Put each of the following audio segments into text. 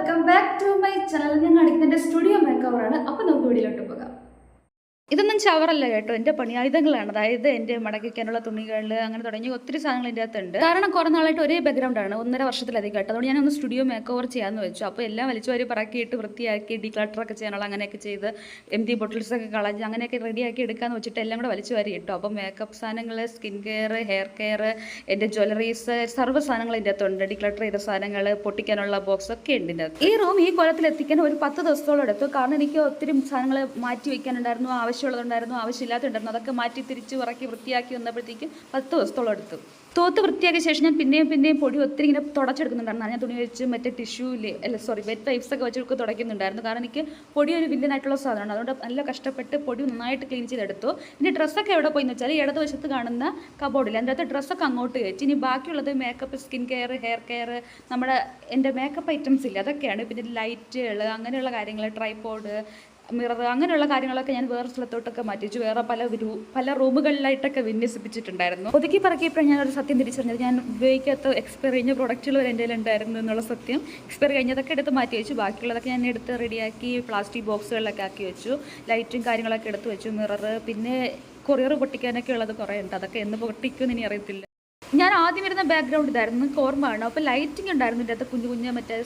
Welcome back to my channel ഞാൻ കാണിക്കുന്നതിന്റെ studio മേക്കവറാണ് അപ്പോൾ നമുക്ക് വീഡിയോയിലോട്ട് പോകാം. ചവറല്ല കേട്ടോ എന്റെ പണി. ആയുധങ്ങളാണ്. അതായത് എന്റെ മടക്കിക്കാനുള്ള തുണികൾ അങ്ങനെ തുടങ്ങി ഒത്തിരി സാധനങ്ങൾ എന്റെ അകത്തുണ്ട്. കാരണം കുറേ നാളായിട്ട് ഒരേ ബാക്ക്ഗ്രൗണ്ടാണ് ഒന്നര വർഷത്തിലധികം കേട്ടോ. അതുകൊണ്ട് ഞാനൊന്ന് സ്റ്റുഡിയോ മേക്ക് ഓവർ ചെയ്യാമെന്ന് വെച്ചു. അപ്പോൾ എല്ലാം വലിച്ചു വാരി പറക്കിയിട്ട് വൃത്തിയാക്കി ഡീക്ലട്ടറൊക്കെ ചെയ്യാനുള്ള അങ്ങനെയൊക്കെ ചെയ്ത് എം ടി ബോട്ടിൽസ് ഒക്കെ കളഞ്ഞ് അങ്ങനെയൊക്കെ റെഡിയാക്കി എടുക്കാമെന്ന് വെച്ചിട്ട് എല്ലാം കൂടെ വലിച്ചു ഇട്ടു. അപ്പോൾ മേക്കപ്പ് സാധനങ്ങൾ സ്കിൻ കെയർ ഹെയർ കെയർ എന്റെ ജ്വല്ലറീസ് സർവ സാധനങ്ങൾ എന്റെ അകത്തുണ്ട്. ഡിക്ലട്ടർ ചെയ്ത സാധനങ്ങൾ പൊട്ടിക്കാനുള്ള ബോക്സ് ഒക്കെ ഉണ്ട് ഇതിന്റെ ഈ റൂം ഈ കൊലത്തിൽ എത്തിക്കാൻ ഒരു പത്ത് ദിവസത്തോളം എടുത്തു. കാരണം എനിക്ക് ഒത്തിരി സാധനങ്ങൾ മാറ്റി വെക്കാനുണ്ടായിരുന്നു ആവശ്യമുള്ളതുണ്ടായിരുന്നു ആവശ്യമില്ലാത്തുണ്ടായിരുന്നു അതൊക്കെ മാറ്റി തിരിച്ച് ഇറക്കി വൃത്തിയാക്കി വന്നപ്പോഴത്തേക്കും പത്ത് ദിവസത്തോളം എടുത്തു. തോത്ത് വൃത്തിയാക്കിയ ശേഷം ഞാൻ പിന്നെയും പിന്നെയും പൊടി ഒത്തിരി ഇങ്ങനെ തുടച്ചെടുക്കുന്നുണ്ടായിരുന്നു. ഞാൻ തുണി വെച്ച് മറ്റേ ടിഷ്യൂൽ അല്ല സോറി വെറ്റ് വൈപ്സ് ഒക്കെ വെച്ചൊക്കെ തുടയ്ക്കുന്നുണ്ടായിരുന്നു. കാരണം എനിക്ക് പൊടി ഒരു വില്ലനായിട്ടുള്ള സാധനമാണ്. അതുകൊണ്ട് നല്ല കഷ്ടപ്പെട്ട് പൊടി നന്നായിട്ട് ക്ലീൻ ചെയ്തെടുത്തു. ഇനി ഡ്രസ്സൊക്കെ എവിടെ പോയി എന്ന് വെച്ചാൽ ഇടതുവശത്ത് കാണുന്ന കബോർഡിൽ അതിന്റെ അകത്ത് ഡ്രസ്സൊക്കെ അങ്ങോട്ട് കയറ്റി. ഇനി ബാക്കിയുള്ളത് makeup skin care hair care നമ്മുടെ എന്റെ മേക്കപ്പ് ഐറ്റംസ് ഇല്ല? അതൊക്കെയാണ്. പിന്നെ ലൈറ്റുകൾ അങ്ങനെയുള്ള കാര്യങ്ങൾ ട്രൈപോഡ് മിറർ അങ്ങനെയുള്ള കാര്യങ്ങളൊക്കെ ഞാൻ വേറെ സ്ഥലത്തോട്ടൊക്കെ മാറ്റിച്ചു വേറെ പല പല റൂമുകളിലായിട്ടൊക്കെ വിന്യസിപ്പിച്ചിട്ടുണ്ടായിരുന്നു. ഒതുക്കി പറക്കിയപ്പോഴാണ് ഞാൻ ഒരു സത്യം തിരിച്ചറിഞ്ഞത്. ഞാൻ ഉപയോഗിക്കാത്ത എക്സ്പയർ കഴിഞ്ഞ പ്രൊഡക്റ്റുകൾ എന്റെ ഉണ്ടായിരുന്നു എന്നുള്ള സത്യം എക്സ്പയർ കഴിഞ്ഞതൊക്കെ എടുത്ത് മാറ്റി വെച്ചു. ബാക്കിയുള്ളതൊക്കെ ഞാൻ എടുത്ത് റെഡിയാക്കി പ്ലാസ്റ്റിക് ബോക്സുകളിലൊക്കെ ആക്കി വെച്ചു. ലൈറ്റും കാര്യങ്ങളൊക്കെ എടുത്ത് വെച്ചു. മിറർ പിന്നെ കൊറിയർ പൊട്ടിക്കാനൊക്കെ ഉള്ളത് കുറേ ഉണ്ട്. അതൊക്കെ എന്ന് പൊട്ടിക്കുമെന്ന് ഇനി അറിയത്തില്ല. ഞാൻ ആദ്യം വരുന്ന ബാക്ക്ഗ്രൗണ്ട് ഇതായിരുന്നു. കോർമാണ് അപ്പോൾ ലൈറ്റിംഗ് ഉണ്ടായിരുന്നു. ഇതിന്റെ അകത്ത് കുഞ്ഞു കുഞ്ഞ് മറ്റേ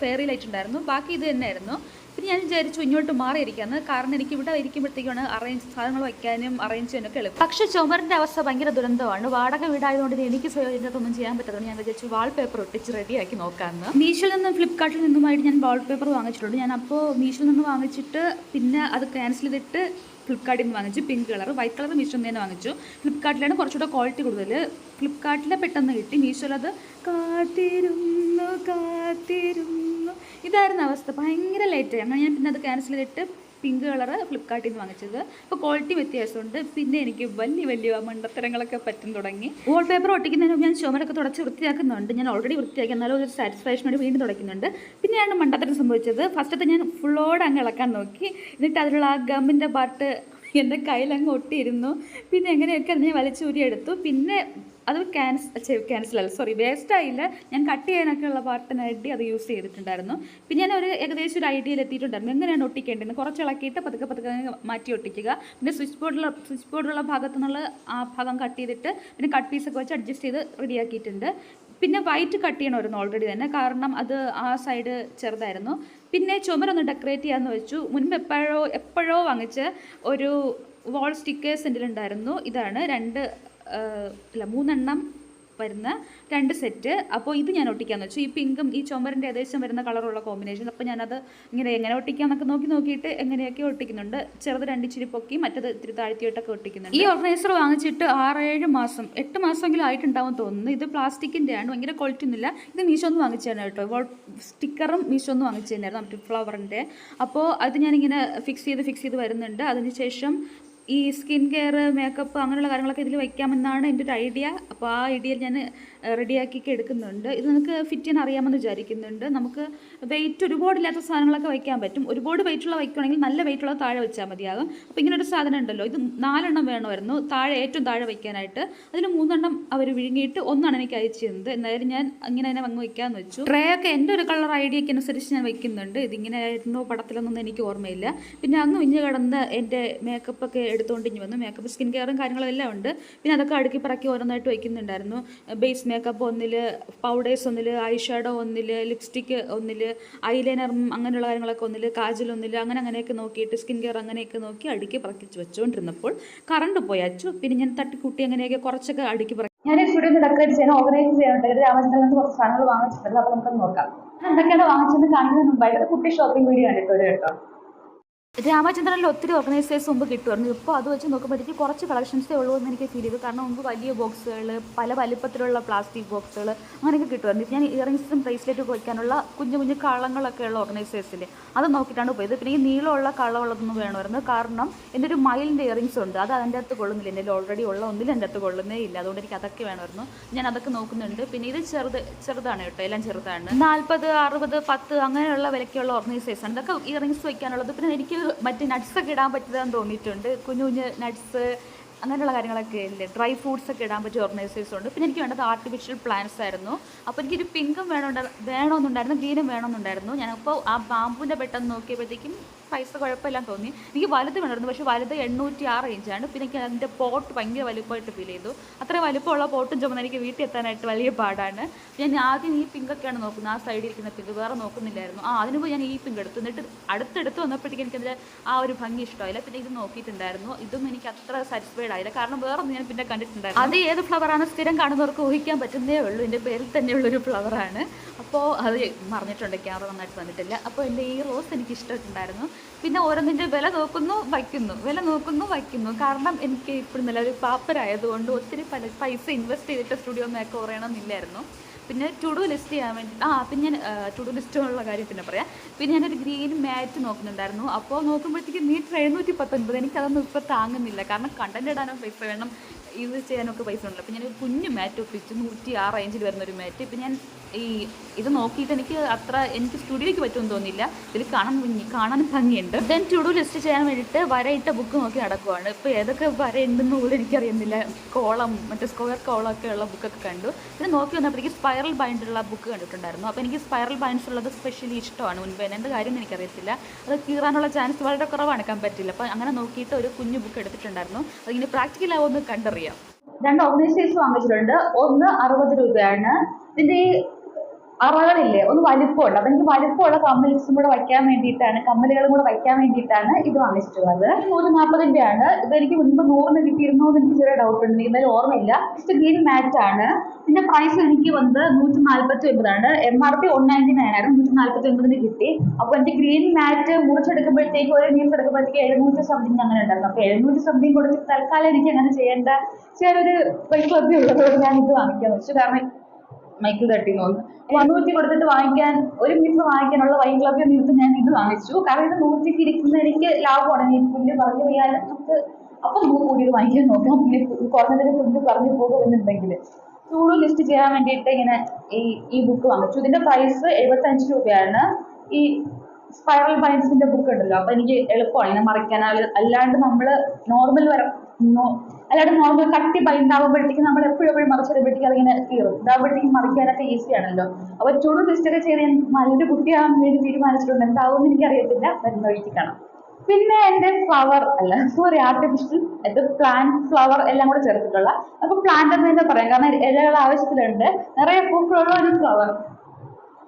ഫെയറി ലൈറ്റ് ഉണ്ടായിരുന്നു. ബാക്കി ഇത് തന്നെയായിരുന്നു. പിന്നെ ഞാൻ വിചാരിച്ചു ഇങ്ങോട്ട് മാറിയിരിക്കാന്ന് കാരണം എനിക്ക് ഇവിടെ ഇരിക്കുമ്പോഴത്തേക്കാണ് അറേഞ്ച് സാധനങ്ങൾ വയ്ക്കാനും അറേഞ്ച് ചെയ്യാനൊക്കെ എളുപ്പം. പക്ഷേ ചുമറിന്റെ അവസ്ഥ ഭയങ്കര ദുരന്തമാണ്. വാടക വീടായതുകൊണ്ട് എനിക്ക് ഇതിനകത്തൊന്നും ചെയ്യാൻ പറ്റാത്തതുകൊണ്ട് ഞാൻ വിചാരിച്ചു വാൾ പേപ്പർ ഒട്ടിച്ച് റെഡിയാക്കി നോക്കാമെന്ന് മീഷോയിൽ നിന്നും ഫ്ലിപ്കാർട്ടിൽ നിന്നുമായിട്ട് ഞാൻ വാൾ പേപ്പർ വാങ്ങിച്ചിട്ടുണ്ട്. ഞാൻ അപ്പോൾ മീഷോയിൽ നിന്ന് വാങ്ങിച്ചിട്ട് പിന്നെ അത് ക്യാൻസൽ ചെയ്തിട്ട് ഫ്ലിപ്കാർട്ടിൽ നിന്ന് വാങ്ങിച്ചു. Pink colour white colour Meesho നിന്ന് വാങ്ങിച്ചു. ഫ്ലിപ്കാർട്ടിലാണ് കുറച്ചുകൂടെ ക്വാളിറ്റി കൂടുതൽ ഫ്ലിപ്കാർട്ടിലെ പെട്ടെന്ന് കിട്ടി. മീഷോയിൽ അത് കാത്തിരുന്നു കാത്തിരുന്നു. ഇതായിരുന്നു അവസ്ഥ. ഭയങ്കര ലേറ്റ് അങ്ങനെ ഞാൻ പിന്നെ അത് ക്യാൻസൽ ചെയ്തിട്ട് പിങ്ക് കളർ ഫ്ലിപ്കാർട്ടിൽ നിന്ന് വാങ്ങിച്ചത്. അപ്പോൾ ക്വാളിറ്റി വ്യത്യാസമുണ്ട്. പിന്നെ എനിക്ക് വലിയ വലിയ മണ്ടത്തരങ്ങളൊക്കെ പറ്റും തുടങ്ങി. വാൾ പേപ്പർ ഒട്ടിക്കുന്നതിന് ഞാൻ ചുമരൊക്കെ തുടച്ച് വൃത്തിയാക്കുന്നുണ്ട്. ഞാൻ ഓൾറെഡി വൃത്തിയാക്കി. എന്നാലും ഒരു സാറ്റിസ്ഫാക്ഷനോട് വീണ്ടും തുടയ്ക്കുന്നുണ്ട്. പിന്നെയാണ് മണ്ടത്തരം സംഭവിച്ചത്. ഫസ്റ്റത്തെ ഞാൻ ഫുള്ളോടെ അങ്ങ് ഇളക്കാൻ നോക്കി. എന്നിട്ട് അതിലുള്ള ആ ഗമ്മിന്റെ പാർട്ട് എന്റെ കയ്യിലങ്ങ് ഒട്ടിയിരുന്നു. പിന്നെ എങ്ങനെയൊക്കെ അതിനെ വലിച്ചൂരി എടുത്തു പിന്നെ അത് ക്യാൻസ് ക്യാൻസൽ അല്ല. സോറി വേസ്റ്റ് ആയില്ല. ഞാൻ കട്ട് ചെയ്യാനൊക്കെ ഉള്ള പാർട്ടിനായിട്ട് അത് യൂസ് ചെയ്തിട്ടുണ്ടായിരുന്നു. പിന്നെ ഞാൻ ഒരു ഏകദേശം ഒരു ഐഡിയയിൽ എത്തിയിട്ടുണ്ടായിരുന്നു. എങ്ങനെയാണ് ഒട്ടിക്കേണ്ടത് കുറച്ച് ഇളക്കിയിട്ട് പതുക്കെ പതുക്കെ മാറ്റി ഒട്ടിക്കുക. പിന്നെ സ്വിച്ച് ബോർഡുള്ള സ്വിച്ച് ബോർഡുള്ള ഭാഗത്തു നിന്നുള്ള ആ ഭാഗം കട്ട് ചെയ്തിട്ട് പിന്നെ കട്ട് പീസൊക്കെ വെച്ച് അഡ്ജസ്റ്റ് ചെയ്ത് റെഡിയാക്കിയിട്ടുണ്ട് പിന്നെ വൈറ്റ് കട്ട് ചെയ്യണമായിരുന്നു ഓൾറെഡി തന്നെ. കാരണം അത് ആ സൈഡ് ചെറുതായിരുന്നു. പിന്നെ ചുമരൊന്ന് ഡെക്കറേറ്റ് ചെയ്യാമെന്ന് വെച്ചു. മുൻപ് എപ്പോഴോ എപ്പോഴോ വാങ്ങിച്ച ഒരു വാൾ സ്റ്റിക്കേഴ്സ് എന്റെ ഉണ്ടായിരുന്നു ഇതാണ് രണ്ട് അല്ല മൂന്നെണ്ണം വരുന്ന രണ്ട് സെറ്റ്. അപ്പോൾ ഇത് ഞാൻ ഒട്ടിക്കാന്ന് വെച്ചു. ഈ പിങ്കും ഈ ചുമരിന്റെ ഏകദേശം വരുന്ന കളറുള്ള കോമ്പിനേഷൻ. അപ്പോൾ ഞാനത് ഇങ്ങനെ എങ്ങനെ ഒട്ടിക്കാന്നൊക്കെ നോക്കി നോക്കിയിട്ട് എങ്ങനെയൊക്കെ ഒട്ടിക്കുന്നുണ്ട്. ചെറുത് രണ്ട് ഇച്ചിരി പൊക്കി മറ്റത് ഇത്തിരി താഴ്ത്തിയിട്ടൊക്കെ ഒട്ടിക്കുന്നുണ്ട്. ഈ ഓർഗനൈസർ വാങ്ങിച്ചിട്ട് ആറേഴ് മാസം എട്ട് മാസമെങ്കിലും ആയിട്ടുണ്ടാവും തോന്നുന്നു. ഇത് പ്ലാസ്റ്റിക്കിന്റെ ആണ് ഭയങ്കര ക്വാളിറ്റി ഒന്നുമില്ല. ഇത് മീഷോ ഒന്ന് വാങ്ങിച്ചതാണ് കേട്ടോ. സ്റ്റിക്കറും മീഷോ ഒന്ന് വാങ്ങിച്ചു തന്നെയായിരുന്നു ഫ്ലവറിന്റെ അപ്പോൾ അത് ഞാനിങ്ങനെ ഫിക്സ് ചെയ്ത് ഫിക്സ് ചെയ്ത് വരുന്നുണ്ട്. അതിനുശേഷം ഈ സ്കിൻ കെയർ മേക്കപ്പ് അങ്ങനെയുള്ള കാര്യങ്ങളൊക്കെ ഇതിൽ വയ്ക്കാമെന്നാണ് എന്റെ ഒരു ഐഡിയ. അപ്പോൾ ആ ഐഡിയയിൽ ഞാൻ റെഡിയാക്കി എടുക്കുന്നുണ്ട്. ഇത് നമുക്ക് ഫിറ്റ് ചെയ്യാൻ അറിയാമെന്ന് വിചാരിക്കുന്നുണ്ട്. നമുക്ക് വെയിറ്റ് ഒരുപാടില്ലാത്ത സാധനങ്ങളൊക്കെ വയ്ക്കാൻ പറ്റും. ഒരുപാട് വെയിറ്റുള്ള വയ്ക്കുകയാണെങ്കിൽ നല്ല വെയിറ്റുള്ള താഴെ വെച്ചാൽ മതിയാകും. അപ്പോൾ ഇങ്ങനെ ഒരു സാധനം ഉണ്ടല്ലോ. ഇത് നാലെണ്ണം വേണമായിരുന്നു. താഴെ ഏറ്റവും താഴെ വയ്ക്കാനായിട്ട്. അതിന് മൂന്നെണ്ണം അവർ വിഴുങ്ങിയിട്ട് ഒന്നാണ് എനിക്ക് അയച്ചു തന്നത്. എന്തായാലും ഞാൻ ഇങ്ങനെ തന്നെ അങ്ങ് വയ്ക്കാമെന്ന് വെച്ചു. ട്രേ ഒക്കെ എന്റെ ഒരു കളർ ഐഡിയയ്ക്ക് അനുസരിച്ച് ഞാൻ വയ്ക്കുന്നുണ്ട്. ഇതിങ്ങനെ ആയിരുന്നു പടത്തിലൊന്നും എനിക്ക് ഓർമ്മയില്ല. പിന്നെ അങ്ങ് വിഞ്ഞ് കിടന്ന് എന്റെ മേക്കപ്പ് ഒക്കെ എടുത്തുകൊണ്ട് ഇനി വന്നു മേക്കപ്പ് സ്കിൻ കെയറും കാര്യങ്ങളും എല്ലാം ഉണ്ട്. പിന്നെ അതൊക്കെ അടുക്കി പറക്കി ഓരോന്നായിട്ട് വയ്ക്കുന്നുണ്ടായിരുന്നു ബേസ് മേക്കപ്പ് ഒന്നിൽ പൗഡേഴ്സ് ഒന്നിൽ ഐ ഷാഡോ ഒന്നിൽ ലിപ്സ്റ്റിക്ക് ഒന്നിൽ ഐലൈനർ അങ്ങനെയുള്ള കാര്യങ്ങളൊക്കെ ഒന്നിൽ കാജൽ ഒന്നിൽ അങ്ങനെ അങ്ങനെയൊക്കെ നോക്കിയിട്ട് സ്കിൻ കെയർ അങ്ങനെയൊക്കെ നോക്കി അടുക്കി പറക്കി വെച്ചുകൊണ്ടിരുന്നപ്പോൾ കറണ്ട് പോയി. അച്ചു പിന്നെ ഞാൻ തട്ടിക്കൂട്ടി അങ്ങനെയൊക്കെ കുറച്ചൊക്കെ അടുക്കി പറക്കി. ഞാൻ ഈ സ്റ്റുഡിയോ ഡെക്കറേറ്റ് ചെയ്യാൻ ഓർഗനൈസ് ചെയ്യാനുണ്ട് രാമചന്ദ്രൻ കുറച്ച് സാധനങ്ങൾ വാങ്ങിച്ചിട്ടുണ്ട്. അപ്പോൾ നമുക്ക് നോക്കാം. എന്തൊക്കെയാണ് വാങ്ങിച്ചെന്ന് കാണുന്നതിന് മുമ്പായിട്ട് കുട്ടി ഷോപ്പിംഗ് വീഡിയോ കണ്ടിട്ടുണ്ട് കേട്ടോ. രാമചന്ദ്രനിൽ ഒത്തിരി ഓർഗനൈസേഴ്സ് മുമ്പ് കിട്ടുമായിരുന്നു. ഇപ്പോൾ അത് വെച്ച് നോക്കുമ്പോഴത്തേക്ക് കുറച്ച് കളക്ഷൻസേ ഉള്ളൂ എന്ന് എനിക്ക് ഫീൽ ചെയ്തു. കാരണം മുമ്പ് വലിയ ബോക്സുകൾ പല വലിപ്പത്തിലുള്ള പ്ലാസ്റ്റിക് ബോക്സുകൾ അങ്ങനെയൊക്കെ കിട്ടുമായിരുന്നു. ഞാൻ ഇയറിങ്സും ബ്രേസ്ലെറ്റും ഒക്കെ വയ്ക്കാനുള്ള കുഞ്ഞു കുഞ്ഞു കളങ്ങളൊക്കെ ഉള്ള ഓർഗനൈസേഴ്സിൽ അത് നോക്കിയിട്ടാണ് പോയത്. പിന്നെ ഈ നീളമുള്ള കളമുള്ളതൊന്നും വേണമായിരുന്നു. കാരണം എന്റെ ഒരു മൈലിന്റെ ഇയറിങ്സ് ഉണ്ട്. അത് അതിന്റെ അകത്ത് കൊള്ളുന്നില്ല. എന്റെ ഓൾറെഡി ഉള്ള ഒന്നിൽ എന്റെ അകത്ത് കൊള്ളുന്നേ ഇല്ല. അതുകൊണ്ട് എനിക്ക് അതൊക്കെ വേണമായിരുന്നു. ഞാൻ അതൊക്കെ നോക്കുന്നുണ്ട്. പിന്നെ ഇത് ചെറുത് ചെറുതാണ് കേട്ടോ. എല്ലാം ചെറുതാണ്. നാൽപ്പത് അറുപത് പത്ത് അങ്ങനെയുള്ള വിലക്കുള്ള ഓർഗനൈസേഴ്സ് ഉണ്ട് ഇതൊക്കെ ഇയറിങ്സ് വയ്ക്കാനുള്ളത് പിന്നെ എനിക്ക് മറ്റേ നട്ട്സൊക്കെ ഇടാൻ പറ്റുന്നതെന്ന് തോന്നിയിട്ടുണ്ട്. കുഞ്ഞു കുഞ്ഞ് നട്ട്സ് അങ്ങനെയുള്ള കാര്യങ്ങളൊക്കെ ഇല്ലേ? ഡ്രൈ ഫ്രൂട്ട്സ് ഒക്കെ ഇടാൻ പറ്റിയ ഓർഗനൈസേഴ്സ് ഉണ്ട്. പിന്നെ എനിക്ക് വേണ്ടത് ആർട്ടിഫിഷ്യൽ പ്ലാന്റ്സ് ആയിരുന്നു. അപ്പോൾ എനിക്കൊരു പിങ്കും വേണമുണ്ട് വേണമെന്നുണ്ടായിരുന്നു ഗ്രീനും വേണമെന്നുണ്ടായിരുന്നു ഞാനിപ്പോൾ ആ ബാമ്പുവിന്റെ പെട്ടെന്ന് നോക്കിയപ്പോഴത്തേക്കും പൈസ കുഴപ്പമില്ലാന്ന് തോന്നി. എനിക്ക് വലുത് വേണമായിരുന്നു. പക്ഷേ വലുത് എണ്ണൂറ്റി ആറ് ഇഞ്ചാണ് പിന്നെ എനിക്ക് അതിന്റെ പോട്ട് ഭയങ്കര വലുപ്പമായിട്ട് ഫീൽ ചെയ്തു. അത്ര വലുപ്പമുള്ള പോട്ടും ചുമന്ന് എനിക്ക് വീട്ടിൽ എത്താനായിട്ട് വലിയ പാടാണ്. ഞാൻ ആദ്യം ഈ പിങ്കൊക്കെയാണ് നോക്കുന്നത്. ആ സൈഡിൽ ഇരിക്കുന്ന പിങ്ക് വേറെ നോക്കുന്നില്ലായിരുന്നു. ആ അതിന് പോയി ഞാൻ ഈ പിങ്ക് എടുത്തു. എന്നിട്ട് അടുത്തെടുത്ത് വന്നപ്പോഴത്തേക്ക് എനിക്കതിന്റെ ആ ഒരു ഭംഗി ഇഷ്ടമായില്ല. പിന്നെ ഇത് നോക്കിയിട്ടുണ്ടായിരുന്നു. ഇതും എനിക്ക് അത്ര സാറ്റിസ്ഫൈഡ് ആയില്ല കാരണം വേറെൊന്നും ഞാൻ പിന്നെ കണ്ടിട്ടുണ്ടായിരുന്നു അത് ഏത് ഫ്ലവറാണ് സ്ഥിരം കാണുന്നവർക്ക് ഊഹിക്കാൻ പറ്റുന്നേ ഉള്ളൂ. എന്റെ പേരിൽ തന്നെയുള്ളൊരു ഫ്ലവറാണ്. അപ്പോൾ അത് മറിഞ്ഞിട്ടുണ്ട് ക്യാമറ നന്നായിട്ട് വന്നിട്ടില്ല. അപ്പോൾ എന്റെ ഈ റോസ് എനിക്ക് ഇഷ്ടമായിട്ടുണ്ടായിരുന്നു പിന്നെ ഓരോന്നിന്റെ വില നോക്കുന്നു വയ്ക്കുന്നു. വില നോക്കുന്നു വയ്ക്കുന്നു. കാരണം എനിക്ക് ഇപ്പോഴും നല്ല ഒരു പാപ്പരായതുകൊണ്ട് ഒത്തിരി പൈസ ഇൻവെസ്റ്റ് ചെയ്തിട്ട് സ്റ്റുഡിയോ മേക്ക് പറയണമെന്നില്ലായിരുന്നു പിന്നെ ടു ഡു ലിസ്റ്റ് ചെയ്യാൻ വേണ്ടി ആ പിന്നെ ഞാൻ ടു ഡു ലിസ്റ്റുള്ള കാര്യം പിന്നെ പറയാം. പിന്നെ ഞാനൊരു ഗ്രീൻ മാറ്റ് നോക്കുന്നുണ്ടായിരുന്നു. അപ്പോൾ നോക്കുമ്പോഴത്തേക്ക് മീറ്റർ എഴുന്നൂറ്റി പത്തൊൻപത് എനിക്കതൊന്നും ഇപ്പോൾ താങ്ങുന്നില്ല. കാരണം കണ്ടന്റ് ഇടാനോ പൈസ വേണം ഇത് ചെയ്യാനൊക്കെ പൈസ ഉണ്ടല്ലോ. അപ്പോൾ ഞാനൊരു കുഞ്ഞു മാറ്റ് ഒപ്പിച്ചു. നൂറ്റി ആ റേഞ്ചിൽ വരുന്നൊരു മാറ്റ് ഇപ്പം ഞാൻ ഈ ഇത് നോക്കിയിട്ട് എനിക്ക് അത്ര എനിക്ക് സ്റ്റുഡിയോയ്ക്ക് പറ്റുമെന്ന് തോന്നിയില്ല. ഇതിൽ കാണാൻ കാണാനും ഭംഗിയുണ്ട്. ദെൻ ടു ഡു ലിസ്റ്റ് ചെയ്യാൻ വേണ്ടിയിട്ട് വരയിട്ട ബുക്ക് നോക്കി നടക്കുവാണ്. ഇപ്പോൾ ഏതൊക്കെ വര ഉണ്ടെന്ന് പോലും എനിക്കറിയുന്നില്ല. കോളം മറ്റേ സ്ക്വയർ കോളമൊക്കെ ഉള്ള ബുക്കൊക്കെ കണ്ടു. ഇത് നോക്കി വന്നപ്പോഴേക്ക് സ്പൈറൽ ബൈൻഡുള്ള ബുക്ക് കണ്ടിട്ടുണ്ടായിരുന്നു. അപ്പോൾ എനിക്ക് സ്പൈറൽ ബൈൻഡ്സ് ഉള്ളത് സ്പെഷ്യലി ഇഷ്ടമാണ്. മുൻപേ എന്ത് കാര്യം എനിക്കറിയത്തില്ല. അത് കീറാനുള്ള ചാൻസ് വളരെ കുറവാണ് പറ്റില്ല അപ്പോൾ അങ്ങനെ നോക്കിയിട്ട് ഒരു കുഞ്ഞു ബുക്ക് എടുത്തിട്ടുണ്ടായിരുന്നു. അതിങ്ങനെ പ്രാക്ടിക്കൽ ആവുമെന്ന് കണ്ടറിയാം. രണ്ട് ഓർഗനൈസേഴ്സ് വാങ്ങിച്ചിട്ടുണ്ട്. ഒന്ന് അറുപത് രൂപയാണ്. ഇതിന്റെ അറകളില്ലേ? ഒന്ന് വലിപ്പമുണ്ട്. അപ്പൊ എനിക്ക് വലിപ്പമുള്ള കമ്മൽസും കൂടെ വയ്ക്കാൻ വേണ്ടിയിട്ടാണ് കമ്മലുകളും കൂടെ വയ്ക്കാൻ വേണ്ടിയിട്ടാണ് ഇത് വാങ്ങിച്ചിട്ടുള്ളത്. നൂറ്റി നാൽപ്പതിന്റെ ആണ് ഇത് എനിക്ക് മുൻപ് നൂറിന് കിട്ടിയിരുന്നോ എന്ന് എനിക്ക് ചെറിയ ഡൗട്ട് ഉണ്ട്. എന്തായാലും ഓർമ്മയില്ല. ജസ്റ്റ് ഗ്രീൻ മാറ്റ് ആണ്. ഇതിന്റെ പ്രൈസ് എനിക്ക് വന്നത് നൂറ്റി നാൽപ്പത്തി ഒൻപതാണ് M R P one ninety nine ആയിരുന്നു. നൂറ്റി നാൽപ്പത്തി ഒൻപതിന് കിട്ടി. അപ്പോൾ എനിക്ക് ഗ്രീൻ മാറ്റ് മുറിച്ചെടുക്കുമ്പോഴത്തേക്ക് ഒരു മീൻസ് എടുക്കുമ്പോഴത്തേക്ക് എഴുന്നൂറ്റി സംതിങ് അങ്ങനെ ഉണ്ടായിരുന്നു. അപ്പോൾ എഴുന്നൂറ്റി സംതിങ് കൊടുത്ത് തൽക്കാലം എനിക്ക് അങ്ങനെ ചെയ്യേണ്ട ചെറിയൊരു വൈക്ലബ്യം ഉള്ളതുകൊണ്ട് ഞാൻ ഇത് വാങ്ങിക്കാൻ വെച്ചു കാരണം മൈക്കിൾ തട്ടി നോക്കി. നൂറ്റി കൊടുത്തിട്ട് വാങ്ങിക്കാൻ ഒരു മീറ്റർ വാങ്ങിക്കാനുള്ള വൈൻ ക്ലബിൽ നിന്നിട്ട് ഞാൻ ഇത് വാങ്ങിച്ചു. കാരണം ഇത് നൂറ്റിക്ക് ഇരിക്കുന്ന എനിക്ക് ലാഭമാണ് ഈ പുല്ല് പറഞ്ഞു പോയാൽ നമുക്ക് അപ്പൊ നമുക്ക് കൂടിയത് വാങ്ങിക്കാൻ നോക്കാം. പിന്നെ കുറഞ്ഞതിന് പുല്ല് പറഞ്ഞു പോകുമെന്നുണ്ടെങ്കിൽ. ചൂട് ലിസ്റ്റ് ചെയ്യാൻ വേണ്ടിയിട്ട് ഇങ്ങനെ ഈ ഈ ബുക്ക് വാങ്ങിച്ചു. ഇതിന്റെ പ്രൈസ് എഴുപത്തഞ്ച് രൂപയാണ്. ഈ സ്പൈറൽ ബൈൻസിന്റെ ബുക്ക് ഉണ്ടല്ലോ. അപ്പൊ എനിക്ക് എളുപ്പമാണ്. ഇങ്ങനെ മറിക്കാൻ. അല്ലാണ്ട് നമ്മൾ നോർമൽ വര അല്ലാണ്ട് നോർമൽ കട്ടി ബൈൻഡ് ആകുമ്പോഴത്തേക്ക് നമ്മൾ എപ്പോഴും എപ്പോഴും മറിച്ചിടുമ്പോഴത്തേക്ക് അതിങ്ങനെ കീറും. മറിക്കാൻ മറിക്കാനൊക്കെ ഈസി ആണല്ലോ. അപ്പൊ ചൂട് ലിസ്റ്റ് ഒക്കെ ചെയ്ത് നല്ലൊരു കുട്ടിയാകാൻ വേണ്ടി തീരുമാനിച്ചിട്ടുണ്ട്. എന്താവും എനിക്ക് അറിയത്തില്ല വരുന്ന വഴിക്ക് കാണാം. പിന്നെ എന്റെ ഫ്ലവർ അല്ല സോറി ആർട്ടിഫിഷ്യൽ ഇത് പ്ലാന്റ് ഫ്ലവർ എല്ലാം കൂടെ ചേർത്തിട്ടുള്ള. അപ്പൊ പ്ലാന്റ് എന്ന് തന്നെ പറയാം. കാരണം ഇലകൾ ആവശ്യത്തിലുണ്ട്. നിറയെ പൂക്കളുള്ള ഒരു ഫ്ലവർ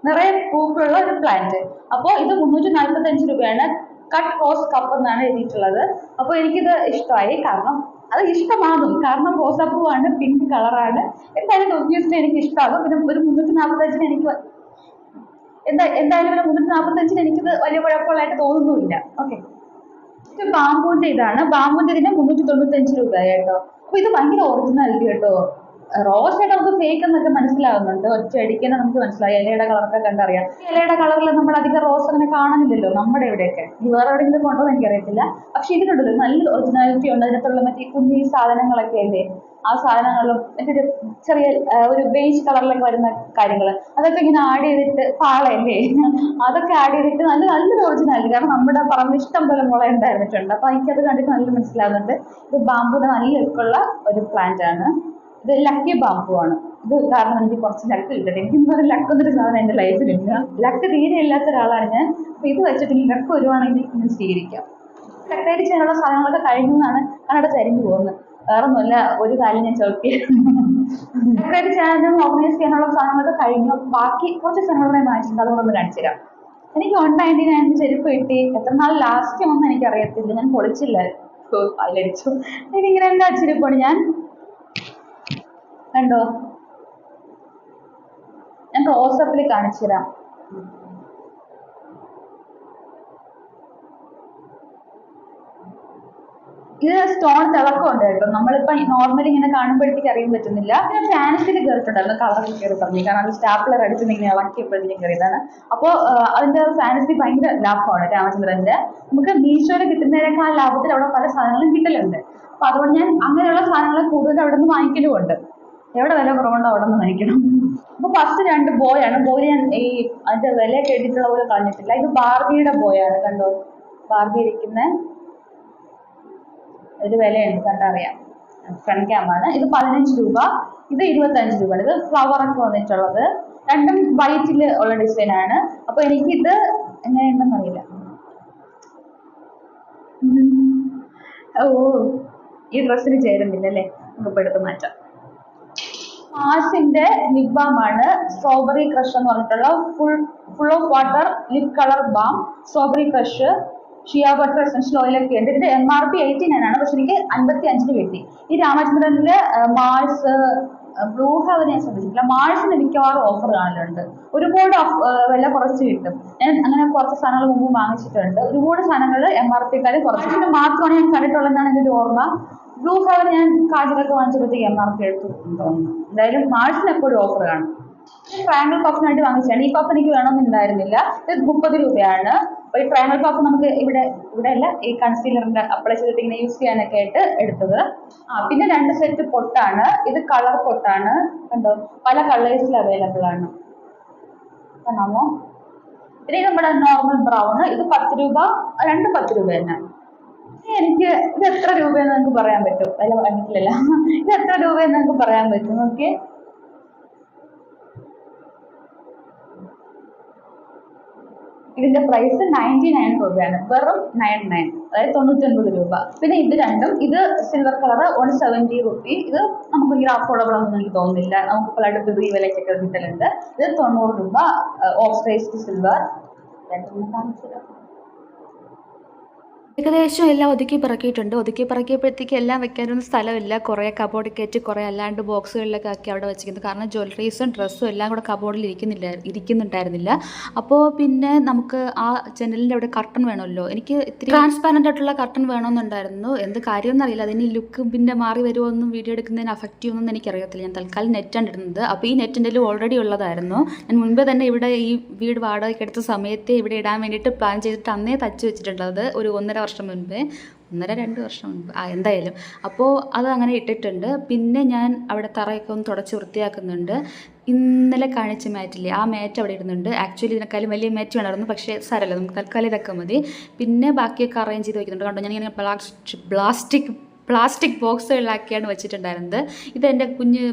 നിറയെ പൂക്കളുള്ള ഒരു പ്ലാന്റ് അപ്പോൾ ഇത് മുന്നൂറ്റി നാൽപ്പത്തി അഞ്ച് രൂപയാണ്. കട്ട് റോസ് കപ്പ് എന്നാണ് എഴുതിയിട്ടുള്ളത്. അപ്പോൾ എനിക്കിത് ഇഷ്ടമായി. കാരണം അത് ഇഷ്ടമാകും കാരണം റോസാപ്പൂവാണ് പിങ്ക് കളറാണ് എന്തായാലും ഒബ്വിയസ്ലി എനിക്ക് ഇഷ്ടമാകും. പിന്നെ ഒരു മുന്നൂറ്റി നാൽപ്പത്തഞ്ചിന് എനിക്ക് എന്താ എന്തായാലും ഒരു മുന്നൂറ്റി നാൽപ്പത്തഞ്ചിന് എനിക്കിത് വലിയ കുഴപ്പമുള്ളതായിട്ട് തോന്നുന്നുമില്ല. ഓക്കെ ഇത് ബാമ്പുവിന്റെ ഇതാണ്. ബാമ്പുവിന്റെ ഇതിന് മുന്നൂറ്റി തൊണ്ണൂറ്റഞ്ച് രൂപ കേട്ടോ. അപ്പൊ ഇത് ഭയങ്കര ഒറിജിനാലിറ്റി കേട്ടോ. റോസ് ആയിട്ട് നമുക്ക് ഫേക്ക് എന്നൊക്കെ മനസ്സിലാവുന്നുണ്ട്. ഒറ്റ തന്നെ നമുക്ക് മനസ്സിലായി. ഇലയുടെ കളറൊക്കെ കണ്ടറിയാം. ഇലയുടെ കളറിൽ നമ്മൾ അധികം റോസ് അങ്ങനെ കാണുന്നില്ലല്ലോ നമ്മുടെ ഇവിടെയൊക്കെ. ഇനി വേറെ എവിടെയെങ്കിലും കൊണ്ടോ എനിക്കറിയത്തില്ല. പക്ഷെ ഇതിനുണ്ടല്ലോ നല്ല ഒറിജിനാലിറ്റി ഉണ്ട്. അതിനകത്തുള്ള മറ്റേ കുഞ്ഞി സാധനങ്ങളൊക്കെ അല്ലേ ആ സാധനങ്ങളും മറ്റേ ഒരു ചെറിയ ഒരു ബേജ് കളറിലൊക്കെ വരുന്ന കാര്യങ്ങൾ അതൊക്കെ ഇങ്ങനെ ആഡ് ചെയ്തിട്ട് പാളയല്ലേ അതൊക്കെ ആഡ് ചെയ്തിട്ട് നല്ല നല്ലൊരു ഒറിജിനാലിറ്റി കാരണം നമ്മുടെ പറമ്പിൽ ഇഷ്ടം പോലെ മുള ഉണ്ടായിരുന്നിട്ടുണ്ട്. അപ്പൊ എനിക്കത് കണ്ടിട്ട് നല്ല മനസ്സിലാകുന്നുണ്ട് ഇത് ബാമ്പുവിന്റെ നല്ല ലുക്കുള്ള ഒരു പ്ലാന്റ് ആണ്. ഇത് ലക്കി ആണ്. ഇത് കാരണം എനിക്ക് കുറച്ച് ലക്ക് കിട്ടട്ടെ. എനിക്ക് ഇന്നൊരു ലക്ക് എന്നൊരു സാധനം എന്റെ ലൈഫിലില്ല ലക്ക് തീരെ ഇല്ലാത്ത ഒരാളാണ് ഞാൻ. അപ്പൊ ഇത് വെച്ചിട്ട് എനിക്ക് ലക്ക് വരുവാണെങ്കിൽ ഞാൻ സ്വീകരിക്കാം. സെക്രട്ടറി ചെയ്യാനുള്ള സാധനങ്ങളൊക്കെ കഴിഞ്ഞു എന്നാണ് കണ്ണട ചരിഞ്ഞു പോകുന്നത്. വേറെ ഒന്നുമില്ല ഒരു കാര്യം ഞാൻ ചവിട്ടി. സെക്രട്ടറി ചെയ്യാനും ഓർഗനൈസ് ചെയ്യാനുള്ള സാധനങ്ങളൊക്കെ കഴിഞ്ഞു. ബാക്കി കുറച്ച് സാധനങ്ങളെ മാറ്റിയിട്ടുണ്ട് അതുകൊണ്ടൊന്ന് കാണിച്ചു തരാം. എനിക്ക് വൺ നയന്റി നയൻ ചെരുപ്പ് കിട്ടി. എത്ര നാൾ ലാസ്റ്റ് ഒന്നും എനിക്ക് അറിയത്തില്ല ഞാൻ പൊളിച്ചില്ല. അതിലടിച്ചു. എനിക്കിങ്ങനെ എന്താ ചെരുപ്പാണ് ഞാൻ കണ്ടോ? ഞാൻ ക്ലോസപ്പിൽ കാണിച്ചു തരാം ഇത് സ്റ്റോൺ തിളക്കമുണ്ട് കേട്ടോ. നമ്മളിപ്പോ നോർമലി ഇങ്ങനെ കാണുമ്പോഴത്തേക്ക് അറിയാൻ പറ്റുന്നില്ല. പിന്നെ ഫാൻസിൽ കയറിയിട്ടുണ്ടായിരുന്നു കളർ കയറി പറഞ്ഞു. കാരണം അത് സ്റ്റാപ്ലർ അടിച്ച് ഇങ്ങനെ ഇളക്കിയപ്പോഴത്തേക്കും കയറിയതാണ്. അപ്പോൾ അതിന്റെ ഫാൻസി ഭയങ്കര ലാഭമാണ് രാമചന്ദ്രന്റെ. നമുക്ക് മീഷോയിൽ കിട്ടുന്നതിനേക്കാൾ ലാഭത്തിൽ അവിടെ പല സാധനങ്ങളും കിട്ടലുണ്ട്. അപ്പൊ അതുകൊണ്ട് ഞാൻ അങ്ങനെയുള്ള സാധനങ്ങൾ കൂടുതൽ അവിടെ നിന്ന് വാങ്ങിക്കലുമുണ്ട്. എവിടെ വില കുറവുണ്ടോ അവിടെ നിന്ന് വാങ്ങിക്കണം അപ്പൊ ഫസ്റ്റ് രണ്ട് ബോയ് ആണ്. ബോയ് ഞാൻ ഈ അതിന്റെ വില കേട്ടിട്ടുള്ള പോലെ കളഞ്ഞിട്ടില്ല. ഇത് ബാർബിയുടെ ബോയ് ആണ്. കണ്ടോ? ബാർബി ഇരിക്കുന്ന ഒരു വിലയുണ്ട്. കണ്ടറിയാം. ഫ്രണ്ട് ക്യാമാണ് ഇത് പതിനഞ്ച് രൂപ. ഇത് ഇരുപത്തഞ്ച് രൂപ ഇത് ഫ്ലവർ ഒക്കെ വന്നിട്ടുള്ളത്. രണ്ടും വൈറ്റിൽ ഉള്ള ഡിസൈൻ ആണ്. അപ്പൊ എനിക്കിത് എങ്ങനെയുണ്ടെന്ന് അറിയില്ല. ഓ ഈ ഡ്രസ്സിന് ചേരുന്നില്ല അല്ലേ നമുക്ക് എടുത്ത് മാറ്റാം. മാസിന്റെ ലിപ് ആണ് സ്ട്രോബെറി ക്രഷ് എന്ന് പറഞ്ഞിട്ടുള്ള full full of water lip colour balm strawberry crush shea butter essential oil ഒക്കെ ഉണ്ട്. ഇതിന്റെ എം ആർ പി ആണ്. പക്ഷെ എനിക്ക് അൻപത്തി അഞ്ചിന് കിട്ടി. ഈ രാമചന്ദ്രനിൽ മാൾസ് ബ്ലൂ ഹെവൻ ഞാൻ ശ്രദ്ധിച്ചിട്ടില്ല. മാൾസിന് മിക്കവാറും ഓഫർ കാണലുണ്ട്. ഒരുപാട് വില കുറച്ച് കിട്ടും. ഞാൻ അങ്ങനെ കുറച്ച് സാധനങ്ങൾ മുമ്പ് വാങ്ങിച്ചിട്ടുണ്ട്. ഒരുപാട് സാധനങ്ങൾ എം ആർ പിക്കാർ കുറച്ച്. ഇതിന് മാത്രമാണ് ഞാൻ കണ്ടിട്ടുള്ളതെന്നാണ് എന്റെ ഓർമ്മ. ബ്ലൂ കളർ ഞാൻ കാജലൊക്കെ വാങ്ങിച്ചപ്പോഴത്തേക്ക് എം ആർ പി എടുത്തു തോന്നുന്നു. എന്തായാലും മാർച്ചിന് എപ്പോഴും ഓഫർ കാണും. ട്രയാങ്കിൾ പഫിനായിട്ട് വാങ്ങിച്ചാണ് ഈ പഫ് എനിക്ക് വേണമെന്നുണ്ടായിരുന്നില്ല. ഇത് മുപ്പത് രൂപയാണ്. അപ്പൊ ഈ ട്രയാങ്കിൾ പഫ് നമുക്ക് ഇവിടെ ഇവിടെ അല്ല ഈ കൺസീലറിന്റെ അപ്ലൈ ചെയ്തിട്ട് ഇങ്ങനെ യൂസ് ചെയ്യാനൊക്കെ ആയിട്ട് എടുത്തത്. ആ പിന്നെ രണ്ട് സെറ്റ് പൊട്ടാണ്. ഇത് കളർ പൊട്ടാണ്. കണ്ടോ? പല കളേഴ്സിൽ അവൈലബിൾ ആണ്. കാണാമോ? പിന്നെ ഇത് നമ്മുടെ നോർമൽ ബ്രൗൺ ഇത് പത്ത് രൂപ രണ്ട് പത്ത് രൂപ തന്നെ. എനിക്ക് ഇത് എത്ര രൂപയെന്ന് നിങ്ങൾക്ക് പറയാൻ പറ്റും? അല്ല പറഞ്ഞിട്ടില്ല ഇത് എത്ര രൂപയെന്ന് നിങ്ങൾക്ക് പറയാൻ പറ്റും? നോക്കിയേ. ഇതിന്റെ പ്രൈസ് നയന്റി നയൻ രൂപയാണ്. വെറും നയൻ നയൻ അതായത് തൊണ്ണൂറ്റൊൻപത് രൂപ. പിന്നെ ഇത് രണ്ടും ഇത് silver colour one seventy rupee ഇത് നമുക്ക് ഭയങ്കര അഫോർഡബിൾ ആണെന്ന് എനിക്ക് തോന്നുന്നില്ല. നമുക്ക് ഇപ്പോൾ ഇത് ഈ വിലയ്ക്കൊക്കെ കിട്ടലുണ്ട്. ഇത് തൊണ്ണൂറ് രൂപ ഓഫ് സൈസ് സിൽവർ രണ്ടും കാണിച്ചു ഏകദേശം എല്ലാം ഒതുക്കി പിറക്കിയിട്ടുണ്ട്. ഒതുക്കി പിറക്കിയപ്പോഴത്തേക്ക് എല്ലാം വെക്കാനൊന്നും സ്ഥലമില്ല. കുറേ കബോർഡ് കയറ്റി കുറേ അല്ലാണ്ട് ബോക്സുകളിലൊക്കെ ആക്കി അവിടെ വെച്ചിരിക്കുന്നത് കാരണം ജ്വല്ലറീസും ഡ്രസ്സും എല്ലാം കൂടെ കബോർഡിൽ ഇരിക്കുന്നില്ല ഇരിക്കുന്നുണ്ടായിരുന്നില്ല. അപ്പോൾ പിന്നെ നമുക്ക് ആ ജനലിന്റെ അവിടെ കർട്ടൺ വേണമല്ലോ. എനിക്ക് ഇത്തിരി ട്രാൻസ്പാരന്റ് ആയിട്ടുള്ള കർട്ടൺ വേണമെന്നുണ്ടായിരുന്നു. എന്ത് കാര്യമൊന്നും അറിയില്ല. അതിന് ലുക്ക് പിന്നെ മാറി വരുമോ എന്നും വീഡിയോ എടുക്കുന്നതിന് അഫക്റ്റ് ചെയ്യുമെന്നൊന്നും എനിക്കറിയത്തില്ല. ഞാൻ തൽക്കാലം നെറ്റാണ് ഇടുന്നത്. അപ്പോൾ ഈ നെറ്റിന്റെ ഓൾറെഡി ഉള്ളതായിരുന്നു. ഞാൻ മുൻപേ തന്നെ ഇവിടെ ഈ വീട് വാടകയ്ക്ക് എടുത്ത സമയത്ത് ഇവിടെ ഇടാൻ വേണ്ടിയിട്ട് പ്ലാൻ ചെയ്തിട്ട് അന്നേ തച്ച് വെച്ചിട്ടുള്ളത് ഒരു ഒന്നര വർഷം മുൻപേ ഒന്നര രണ്ട് വർഷം മുൻപ് ആ എന്തായാലും. അപ്പോൾ അത് അങ്ങനെ ഇട്ടിട്ടുണ്ട്. പിന്നെ ഞാൻ അവിടെ തറയൊക്കെ ഒന്ന് തുടച്ച് വൃത്തിയാക്കുന്നുണ്ട്. ഇന്നലെ കാണിച്ച മാറ്റില്ലേ ആ മാറ്റ് അവിടെ ഇടുന്നുണ്ട്. ആക്ച്വലി ഇതിനേക്കാളും വലിയ മാറ്റ് വേണമായിരുന്നു പക്ഷേ സാരമല്ല നമുക്ക് തൽക്കാലം ഇതൊക്കെ മതി. പിന്നെ ബാക്കിയൊക്കെ അറേഞ്ച് ചെയ്ത് വയ്ക്കുന്നുണ്ട് കണ്ടോ ഞാൻ ഇങ്ങനെ പ്ലാസ്റ്റിക് പ്ലാസ്റ്റിക് ബോക്സുകളിലാക്കിയാണ് വെച്ചിട്ടുണ്ടായിരുന്നത്. ഇത് എന്റെ കുഞ്ഞ്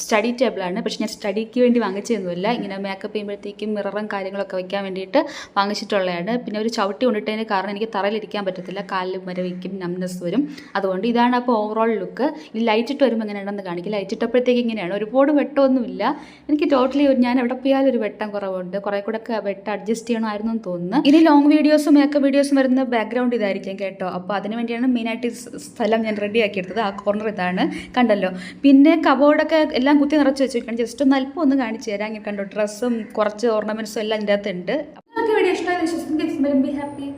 സ്റ്റഡി ടേബിളാണ് പക്ഷെ ഞാൻ സ്റ്റഡിക്ക് വേണ്ടി വാങ്ങിച്ചതൊന്നുമില്ല. ഇങ്ങനെ മേക്കപ്പ് ചെയ്യുമ്പോഴത്തേക്കും മിററും കാര്യങ്ങളൊക്കെ വയ്ക്കാൻ വേണ്ടിയിട്ട് വാങ്ങിച്ചിട്ടുള്ളതാണ്. പിന്നെ ഒരു ചവിട്ടി കൊണ്ടിട്ടതിന് കാരണം എനിക്ക് തറയിലിരിക്കാൻ പറ്റത്തില്ല. കാലിൽ മരവിക്കും നംനെസ് വരും. അതുകൊണ്ട് ഇതാണ് അപ്പോൾ ഓവറോൾ ലുക്ക് ഈ ലൈറ്റ് ഇട്ട് വരുമ്പോൾ എങ്ങനെയാണെന്ന് കാണിക്കും. ലൈറ്റ് ഇട്ടപ്പോഴത്തേക്ക് ഇങ്ങനെയാണ്. ഒരുപാട് വെട്ടമൊന്നുമില്ല. എനിക്ക് ടോട്ടലി ഞാൻ എവിടെ പോയാലും ഒരു വെട്ടം കുറവുണ്ട്. കുറേ കൂടെ ഒക്കെ വെട്ടം അഡ്ജസ്റ്റ് ചെയ്യണമായിരുന്നു എന്ന് തോന്നുന്നു. ഇനി ലോങ് വീഡിയോസും മേക്കപ്പ് വീഡിയോസും വരുന്ന ബാക്ക്ഗ്രൗണ്ട് ഇതായിരിക്കും കേട്ടോ. അപ്പോൾ അതിന് വേണ്ടിയാണ് മെയിനായിട്ട് സ്ഥലം ഞാൻ റെഡി ആക്കിയെടുത്തത്. ആ കോർണർ ഇതാണ്. കണ്ടല്ലോ. പിന്നെ കബോർഡൊക്കെ എല്ലാം കുത്തി നിറച്ച് വെച്ചിരിക്കണം ജസ്റ്റ് ഒന്ന് അല്പം ഒന്ന് കാണിച്ചു തരാം. കണ്ടോ ഡ്രസ്സും കുറച്ച് ഓർണമെന്റ്സും എല്ലാം ഇതിന്റെ അകത്തുണ്ട് നിങ്ങൾക്ക് വീഡിയോ ഇഷ്ടമായി ബി ഹാപ്പി